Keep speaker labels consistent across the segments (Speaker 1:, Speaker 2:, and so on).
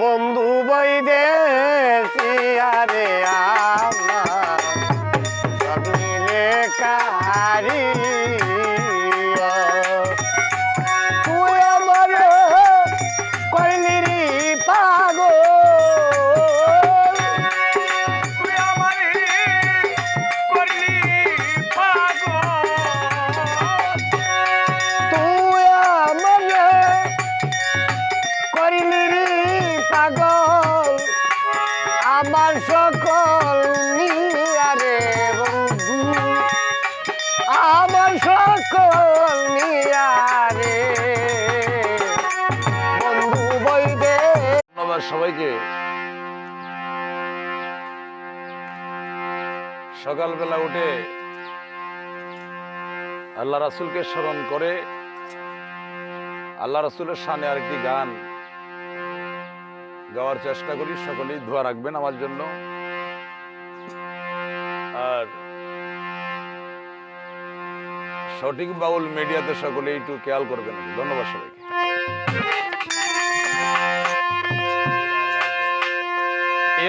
Speaker 1: বন্ধু বই দে আমার। সব মিলে কারি
Speaker 2: ধন্যবাদ সবাইকে সকালবেলা উঠে আল্লাহ রাসুলকে স্মরণ করে আল্লাহ রাসুলের সামনে আরেকটি গান গাওয়ার চেষ্টা করি, সকলেই ধোয়া রাখবেন আমার জন্য। আর সঠিক বাউল মিডিয়াতে সকলে একটু খেয়াল করবেন। ধন্যবাদ সবাইকে।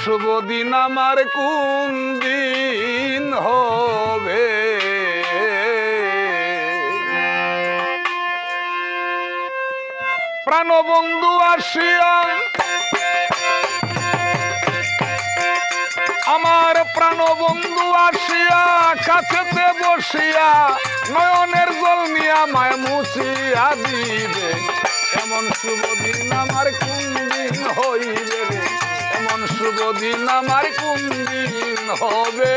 Speaker 2: শুভ দিন আমার কোন দিন হবে? প্রাণবন্ধু আসিয়া আমার প্রাণবন্ধু আসিয়া কাছেতে বসিয়া নয়নের জল নিয়া মায় মুছিয়া দিবে। এমন শুভ দিন আমার কোন দিন হইবে? দিন আমার কোন দিন হবে?